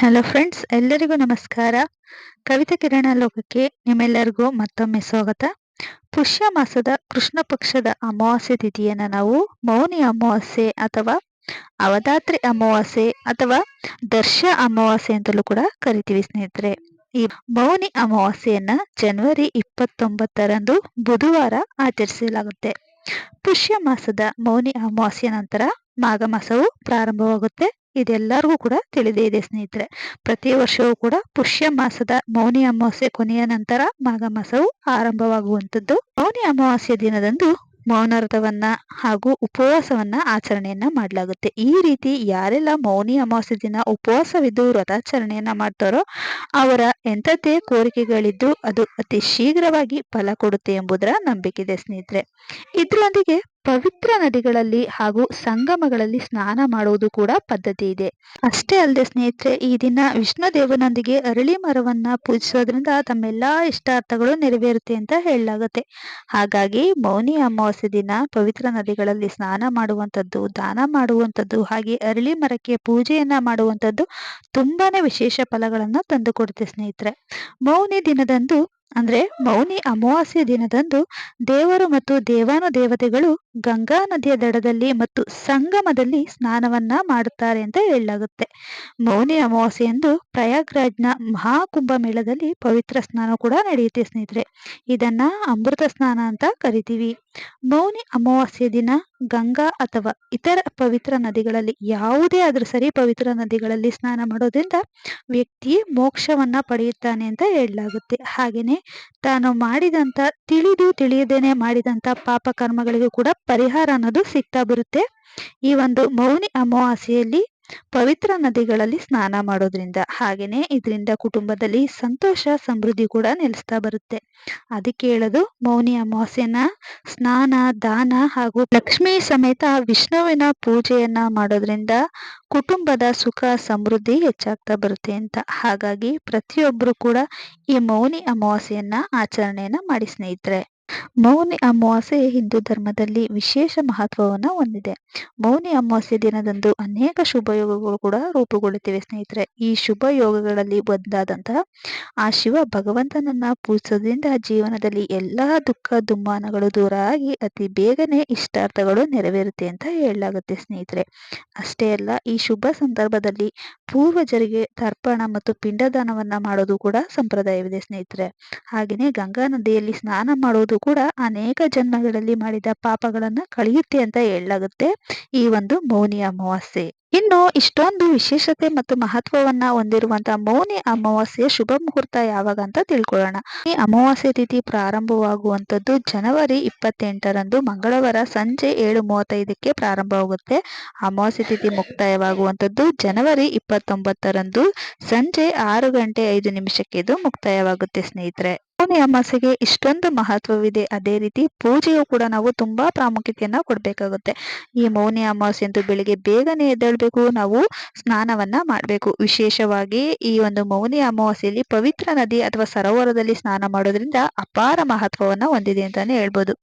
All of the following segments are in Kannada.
ಹಲೋ ಫ್ರೆಂಡ್ಸ್ ಎಲ್ಲರಿಗೂ ನಮಸ್ಕಾರ. ಕವಿತಾ ಕಿರಣ ಲೋಕಕ್ಕೆ ನಿಮ್ಮೆಲ್ಲರಿಗೂ ಮತ್ತೊಮ್ಮೆ ಸ್ವಾಗತ. ಪುಷ್ಯ ಮಾಸದ ಕೃಷ್ಣ ಪಕ್ಷದ ಅಮಾವಾಸ್ಯೆ ತಿಥಿಯನ್ನು ನಾವು ಮೌನಿ ಅಮಾವಾಸ್ಯೆ ಅಥವಾ ಅವಧಾತ್ರಿ ಅಮಾವಾಸ್ಯೆ ಅಥವಾ ದರ್ಶ ಅಮಾವಾಸ್ಯೆ ಅಂತಲೂ ಕೂಡ ಕರಿತೀವಿ ಸ್ನೇಹಿತರೆ. ಈ ಮೌನಿ ಅಮಾವಾಸ್ಯೆಯನ್ನ ಜನವರಿ ಇಪ್ಪತ್ತೊಂಬತ್ತರಂದು ಬುಧವಾರ ಆಚರಿಸಲಾಗುತ್ತೆ. ಪುಷ್ಯ ಮಾಸದ ಮೌನಿ ಅಮಾವಾಸ್ಯೆ ನಂತರ ಮಾಘ ಮಾಸವು ಪ್ರಾರಂಭವಾಗುತ್ತೆ. ಇದೆಲ್ಲರಿಗೂ ಕೂಡ ತಿಳಿದೇ ಇದೆ, ಸ್ನೇಹಿತರೆ. ಪ್ರತಿ ವರ್ಷವೂ ಕೂಡ ಪುಷ್ಯ ಮಾಸದ ಮೌನಿ ಅಮಾವಾಸ್ಯೆ ಕೊನೆಯ ನಂತರ ಮಾಘ ಮಾಸವು ಆರಂಭವಾಗುವಂಥದ್ದು. ಮೌನಿ ಅಮಾವಾಸ್ಯೆ ದಿನದಂದು ಮೌನರ್ಥವನ್ನ ಹಾಗೂ ಉಪವಾಸವನ್ನ ಆಚರಣೆಯನ್ನ ಮಾಡಲಾಗುತ್ತೆ. ಈ ರೀತಿ ಯಾರೆಲ್ಲ ಮೌನಿ ಅಮಾವಾಸ್ಯೆ ದಿನ ಉಪವಾಸವಿದ್ದು ವ್ರತಾಚರಣೆಯನ್ನ ಮಾಡ್ತಾರೋ ಅವರ ಎಂಥದ್ದೇ ಕೋರಿಕೆಗಳಿದ್ದು ಅದು ಅತಿ ಶೀಘ್ರವಾಗಿ ಫಲ ಕೊಡುತ್ತೆ ಎಂಬುದರ ನಂಬಿಕೆ ಇದೆ, ಸ್ನೇಹಿತರೆ. ಇದರೊಂದಿಗೆ ಪವಿತ್ರ ನದಿಗಳಲ್ಲಿ ಹಾಗೂ ಸಂಗಮಗಳಲ್ಲಿ ಸ್ನಾನ ಮಾಡುವುದು ಕೂಡ ಪದ್ಧತಿ ಇದೆ. ಅಷ್ಟೇ ಅಲ್ಲದೆ ಸ್ನೇಹಿತರೆ, ಈ ದಿನ ವಿಷ್ಣು ದೇವನೊಂದಿಗೆ ಅರಳಿ ಮರವನ್ನ ಪೂಜಿಸೋದ್ರಿಂದ ತಮ್ಮೆಲ್ಲಾ ಇಷ್ಟಾರ್ಥಗಳು ನೆರವೇರುತ್ತೆ ಅಂತ ಹೇಳಲಾಗುತ್ತೆ. ಹಾಗಾಗಿ ಮೌನಿ ಅಮಾವಾಸ್ಯೆ ದಿನ ಪವಿತ್ರ ನದಿಗಳಲ್ಲಿ ಸ್ನಾನ ಮಾಡುವಂಥದ್ದು, ದಾನ ಮಾಡುವಂಥದ್ದು, ಹಾಗೆ ಅರಳಿ ಮರಕ್ಕೆ ಪೂಜೆಯನ್ನ ಮಾಡುವಂಥದ್ದು ತುಂಬಾನೇ ವಿಶೇಷ ಫಲಗಳನ್ನು ತಂದುಕೊಡುತ್ತೆ ಸ್ನೇಹಿತರೆ. ಮೌನಿ ದಿನದಂದು ಅಂದ್ರೆ ಮೌನಿ ಅಮಾವಾಸ್ಯೆ ದಿನದಂದು ದೇವರು ಮತ್ತು ದೇವಾನು ದೇವತೆಗಳು ಗಂಗಾ ನದಿಯ ದಡದಲ್ಲಿ ಮತ್ತು ಸಂಗಮದಲ್ಲಿ ಸ್ನಾನವನ್ನ ಮಾಡುತ್ತಾರೆ ಅಂತ ಹೇಳಲಾಗುತ್ತೆ. ಮೌನಿ ಅಮಾವಾಸ್ಯೆಯಂದು ಪ್ರಯಾಗ್ರಾಜ್ನ ಮಹಾಕುಂಭ ಮೇಳದಲ್ಲಿ ಪವಿತ್ರ ಸ್ನಾನ ಕೂಡ ನಡೆಯುತ್ತೆ ಸ್ನೇಹಿತರೆ. ಇದನ್ನ ಅಮೃತ ಸ್ನಾನ ಅಂತ ಕರಿತೀವಿ. ಮೌನಿ ಅಮಾವಾಸ್ಯೆ ದಿನ ಗಂಗಾ ಅಥವಾ ಇತರ ಪವಿತ್ರ ನದಿಗಳಲ್ಲಿ, ಯಾವುದೇ ಆದ್ರೂ ಸರಿ ಪವಿತ್ರ ನದಿಗಳಲ್ಲಿ ಸ್ನಾನ ಮಾಡೋದ್ರಿಂದ ವ್ಯಕ್ತಿ ಮೋಕ್ಷವನ್ನ ಪಡೆಯುತ್ತಾನೆ ಅಂತ ಹೇಳಲಾಗುತ್ತೆ. ಹಾಗೇನೆ ತಾನು ಮಾಡಿದಂತ ತಿಳಿದು ತಿಳಿಯದೇನೆ ಮಾಡಿದಂತ ಪಾಪ ಕರ್ಮಗಳಿಗೂ ಕೂಡ ಪರಿಹಾರ ಅನ್ನೋದು ಸಿಗ್ತಾ ಬರುತ್ತೆ. ಈ ಒಂದು ಮೌನಿ ಅಮಾವಾಸ್ಯೆಯಲ್ಲಿ ಪವಿತ್ರ ನದಿಗಳಲ್ಲಿ ಸ್ನಾನ ಮಾಡೋದ್ರಿಂದ ಹಾಗೇನೆ ಇದರಿಂದ ಕುಟುಂಬದಲ್ಲಿ ಸಂತೋಷ, ಸಮೃದ್ಧಿ ಕೂಡ ನೆಲೆಸ್ತಾ ಬರುತ್ತೆ. ಅದಕ್ಕೆ ಹೇಳೋದು, ಮೌನಿ ಅಮಾವಾಸ್ಯನ ಸ್ನಾನ, ದಾನ ಹಾಗೂ ಲಕ್ಷ್ಮೀ ಸಮೇತ ವಿಷ್ಣುವಿನ ಪೂಜೆಯನ್ನ ಮಾಡೋದ್ರಿಂದ ಕುಟುಂಬದ ಸುಖ, ಸಮೃದ್ಧಿ ಹೆಚ್ಚಾಗ್ತಾ ಬರುತ್ತೆ ಅಂತ. ಹಾಗಾಗಿ ಪ್ರತಿಯೊಬ್ಬರು ಕೂಡ ಈ ಮೌನಿ ಅಮಾವಾಸ್ಯೆಯನ್ನ ಆಚರಣೆಯನ್ನ ಮಾಡಿ ಸ್ನೇಹಿತರೆ. ಮೌನಿ ಅಮಾವಾಸ್ಯೆ ಹಿಂದೂ ಧರ್ಮದಲ್ಲಿ ವಿಶೇಷ ಮಹತ್ವವನ್ನ ಹೊಂದಿದೆ. ಮೌನಿ ಅಮಾವಾಸ್ಯೆ ದಿನದಂದು ಅನೇಕ ಶುಭ ಯೋಗಗಳು ಕೂಡ ರೂಪುಗೊಳ್ಳುತ್ತಿವೆ ಸ್ನೇಹಿತರೆ. ಈ ಶುಭ ಯೋಗಗಳಲ್ಲಿ ಒಂದಾದಂತಹ ಆ ಶಿವ ಭಗವಂತನನ್ನ ಪೂಜಿಸೋದ್ರಿಂದ ಜೀವನದಲ್ಲಿ ಎಲ್ಲಾ ದುಃಖ, ದುಮ್ಮಾನಗಳು ದೂರ ಆಗಿ ಅತಿ ಬೇಗನೆ ಇಷ್ಟಾರ್ಥಗಳು ನೆರವೇರುತ್ತೆ ಅಂತ ಹೇಳಲಾಗುತ್ತೆ ಸ್ನೇಹಿತರೆ. ಅಷ್ಟೇ ಅಲ್ಲ, ಈ ಶುಭ ಸಂದರ್ಭದಲ್ಲಿ ಪೂರ್ವಜರಿಗೆ ತರ್ಪಣ ಮತ್ತು ಪಿಂಡದಾನವನ್ನ ಮಾಡೋದು ಕೂಡ ಸಂಪ್ರದಾಯವಿದೆ ಸ್ನೇಹಿತರೆ. ಹಾಗೆಯೇ ಗಂಗಾ ನದಿಯಲ್ಲಿ ಸ್ನಾನ ಮಾಡುವುದು ಕೂಡ ಅನೇಕ ಜನ್ಮಗಳಲ್ಲಿ ಮಾಡಿದ ಪಾಪಗಳನ್ನ ಕಳೆಯುತ್ತೆ ಅಂತ ಹೇಳಲಾಗುತ್ತೆ ಈ ಒಂದು ಮೌನಿ ಅಮಾವಾಸ್ಯೆ. ಇನ್ನು ಇಷ್ಟೊಂದು ವಿಶೇಷತೆ ಮತ್ತು ಮಹತ್ವವನ್ನ ಹೊಂದಿರುವಂತಹ ಮೌನಿ ಅಮಾವಾಸ್ಯೆ ಶುಭ ಮುಹೂರ್ತ ಯಾವಾಗ ಅಂತ ತಿಳ್ಕೊಳ್ಳೋಣ. ಈ ಅಮಾವಾಸ್ಯೆ ತಿಥಿ ಪ್ರಾರಂಭವಾಗುವಂತದ್ದು ಜನವರಿ ಇಪ್ಪತ್ತೆಂಟರಂದು ಮಂಗಳವಾರ ಸಂಜೆ ಏಳು ಮೂವತ್ತೈದಕ್ಕೆ ಪ್ರಾರಂಭವಾಗುತ್ತೆ. ಅಮಾವಾಸ್ಯೆ ತಿಥಿ ಮುಕ್ತಾಯವಾಗುವಂತದ್ದು ಜನವರಿ ಇಪ್ಪತ್ತೊಂಬತ್ತರಂದು ಸಂಜೆ ಆರು ಗಂಟೆ ಐದು ನಿಮಿಷಕ್ಕೆ ಇದು ಮುಕ್ತಾಯವಾಗುತ್ತೆ ಸ್ನೇಹಿತರೆ. ಮೌನಿ ಅಮಾಸೆಗೆ ಇಷ್ಟೊಂದು ಮಹತ್ವವಿದೆ. ಅದೇ ರೀತಿ ಪೂಜೆಯು ಕೂಡ ನಾವು ತುಂಬಾ ಪ್ರಾಮುಖ್ಯತೆಯನ್ನ ಕೊಡಬೇಕಾಗುತ್ತೆ. ಈ ಮೌನಿ ಅಮಾವಾಸ್ಯೆ ಅಂತೂ ಬೆಳಿಗ್ಗೆ ಬೇಗನೆ ಎದ್ದೇಳ್ಬೇಕು. ನಾವು ಸ್ನಾನವನ್ನ ಮಾಡಬೇಕು. ವಿಶೇಷವಾಗಿ ಈ ಒಂದು ಮೌನಿ ಅಮಾವಾಸ್ಯೆಯಲ್ಲಿ ಪವಿತ್ರ ನದಿ ಅಥವಾ ಸರೋವರದಲ್ಲಿ ಸ್ನಾನ ಮಾಡೋದ್ರಿಂದ ಅಪಾರ ಮಹತ್ವವನ್ನ ಹೊಂದಿದೆ ಅಂತಾನೆ ಹೇಳ್ಬೋದು.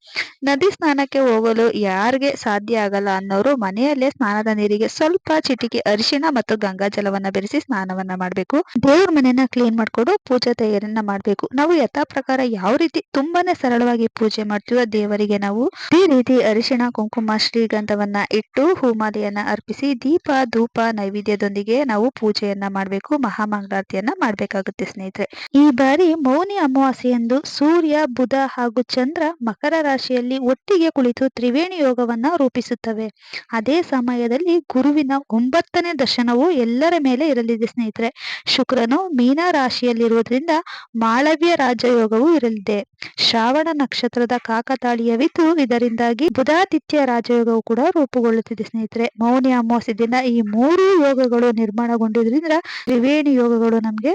ನದಿ ಸ್ನಾನಕ್ಕೆ ಹೋಗಲು ಯಾರಿಗೆ ಸಾಧ್ಯ ಆಗಲ್ಲ ಅನ್ನೋರು ಮನೆಯಲ್ಲೇ ಸ್ನಾನದ ನೀರಿಗೆ ಸ್ವಲ್ಪ ಚಿಟಿಕೆ, ಅರಿಶಿಣ ಮತ್ತು ಗಂಗಾ ಜಲವನ್ನ ಬೆರೆಸಿ ಸ್ನಾನವನ್ನ ಮಾಡಬೇಕು. ದೇವ್ರ ಮನೆಯನ್ನ ಕ್ಲೀನ್ ಮಾಡ್ಕೊಂಡು ಪೂಜಾ ತಯಾರಿಯನ್ನ ಮಾಡಬೇಕು. ನಾವು ಯಥಾ ಪ್ರಕಾರ ಯಾವ ರೀತಿ ತುಂಬಾನೇ ಸರಳವಾಗಿ ಪೂಜೆ ಮಾಡ್ತೀವೋ ದೇವರಿಗೆ ನಾವು ಈ ರೀತಿ ಅರಿಶಿಣ, ಕುಂಕುಮ ಶ್ರೀಗಂಧವನ್ನ ಇಟ್ಟು ಹೂಮಾಲೆಯನ್ನ ಅರ್ಪಿಸಿ ದೀಪ, ಧೂಪ, ನೈವೇದ್ಯದೊಂದಿಗೆ ನಾವು ಪೂಜೆಯನ್ನ ಮಾಡಬೇಕು, ಮಹಾಮಂಗಳಾರತಿಯನ್ನ ಮಾಡ್ಬೇಕಾಗುತ್ತೆ ಸ್ನೇಹಿತರೆ. ಈ ಬಾರಿ ಮೌನಿ ಅಮಾವಾಸ್ಯೆಯಂದು ಸೂರ್ಯ, ಬುಧ ಹಾಗೂ ಚಂದ್ರ ಮಕರ ರಾಶಿಯಲ್ಲಿ ಒಟ್ಟಿಗೆ ಕುಳಿತು ತ್ರಿವೇಣಿ ಯೋಗವನ್ನ ರೂಪಿಸುತ್ತವೆ. ಅದೇ ಸಮಯದಲ್ಲಿ ಗುರುವಿನ ಒಂಬತ್ತನೇ ದರ್ಶನವು ಎಲ್ಲರ ಮೇಲೆ ಇರಲಿದೆ ಸ್ನೇಹಿತರೆ. ಶುಕ್ರನು ಮೀನ ರಾಶಿಯಲ್ಲಿರುವುದರಿಂದ ಮಾಳವ್ಯ ರಾಜಯೋಗವು ಇರಲಿದೆ. ಶ್ರಾವಣ ನಕ್ಷತ್ರದ ಕಾಕತಾಳೀಯವಿದ್ದು ಇದರಿಂದಾಗಿ ಬುಧಾದಿತ್ಯ ರಾಜಯೋಗವು ಕೂಡ ರೂಪುಗೊಳ್ಳುತ್ತಿದೆ ಸ್ನೇಹಿತರೆ. ಮೌನಿ ಅಮಾವಾಸ್ಯ ದಿನ ಈ ಮೂರು ಯೋಗಗಳು ನಿರ್ಮಾಣಗೊಂಡಿದ್ರಿಂದ ತ್ರಿವೇಣಿ ಯೋಗಗಳು ನಮ್ಗೆ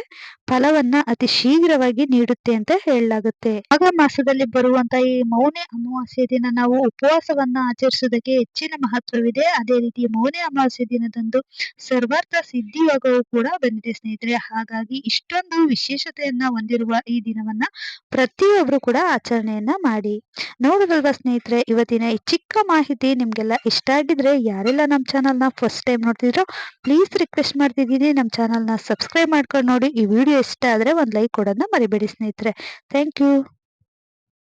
ಫಲವನ್ನ ಅತಿ ಶೀಘ್ರವಾಗಿ ನೀಡುತ್ತೆ ಅಂತ ಹೇಳಲಾಗುತ್ತೆ. ಆಗ ಮಾಸದಲ್ಲಿ ಬರುವಂತ ಈ ಮೌನಿ ಅಮಾವಾಸ್ಯೆ ದಿನ ನಾವು ಉಪವಾಸವನ್ನ ಆಚರಿಸುವುದಕ್ಕೆ ಹೆಚ್ಚಿನ ಮಹತ್ವವಿದೆ. ಅದೇ ರೀತಿ ಮೌನಿ ಅಮಾವಾಸ್ಯ ದಿನದಂದು ಸರ್ವಾರ್ಥ ಸಿದ್ಧಿ ಯೋಗವು ಕೂಡ ಬಂದಿದೆ ಸ್ನೇಹಿತರೆ. ಹಾಗಾಗಿ ಇಷ್ಟೊಂದು ವಿಶೇಷತೆಯನ್ನ ಹೊಂದಿರುವ ಈ ದಿನವನ್ನ ಪ್ರತಿಯೊಬ್ಬರು ಕೂಡ ಆಚರಣೆಯನ್ನ ಮಾಡಿ. ನೋಡಿದ್ರಲ್ವಾ ಸ್ನೇಹಿತರೆ, ಇವತ್ತಿನ ಈ ಚಿಕ್ಕ ಮಾಹಿತಿ ನಿಮಗೆಲ್ಲ ಇಷ್ಟ ಆಗಿದ್ರೆ ಯಾರೆಲ್ಲ ನಮ್ಮ ಚಾನಲ್ನ ಫಸ್ಟ್ ಟೈಮ್ ನೋಡ್ತಿದ್ರೋ ಪ್ಲೀಸ್ ರಿಕ್ವೆಸ್ಟ್ ಮಾಡ್ತಿದ್ದೀನಿ. ನಮ್ಮ ಚಾನಲ್ನ ಸಬ್ಸ್ಕ್ರೈಬ್ ಮಾಡ್ಕೊಂಡು ನೋಡಿ. ಈ ವಿಡಿಯೋ ಇಷ್ಟ ಆದರೆ ಒಂದು ಲೈಕ್ ಕೊಡೋದನ್ನ ಮರಿಬೇಡಿ ಸ್ನೇಹಿತರೆ. Thank you